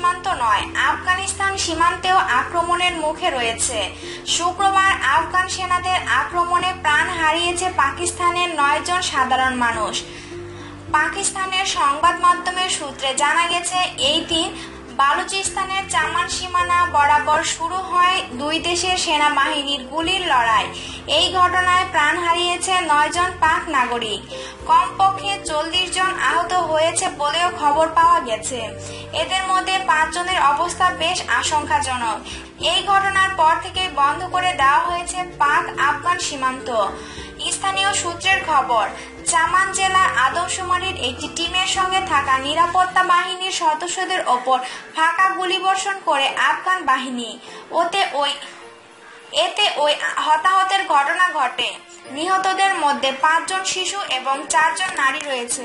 সীমান্ত নয়, আফগানিস্তান সীমান্তেও আক্রমণের মুখে রয়েছে। শুক্রবার আফগান সেনাদের আক্রমণে প্রাণ হারিয়েছে পাকিস্তানের নয়জন সাধারণ মানুষ। পাকিস্তানের সংবাদ মাধ্যমের সূত্রে জানা গেছে, এই দিন বালুচিস্তানের চামান সীমানা বরাবর শুরু হয় দুই দেশের সেনাবাহিনীর গুলির লড়াই। এই ঘটনায় প্রাণ হারিয়েছে নয়জন পাক নাগরিক। কমপক্ষে চল্লিশ জন আহত হয়েছে বলেও খবর পাওয়া গেছে। এদের মধ্যে পাঁচজনের অবস্থা বেশ আশঙ্কাজনক। এই ঘটনার পর থেকে বন্ধ করে দেওয়া হয়েছে পাক আফগান সীমান্ত। স্থানীয় সূত্রের খবর চামান জেলার আদমশুমারির একটি টিমের সঙ্গে থাকা নিরাপত্তা বাহিনীর সদস্যদের ওপর ফাঁকা গুলিবর্ষণ করে আফগান বাহিনী। ওতে ওই এতে ওই হতাহতের ঘটনা ঘটে। নিহতদের মধ্যে পাঁচজন শিশু এবং চারজন নারী রয়েছে।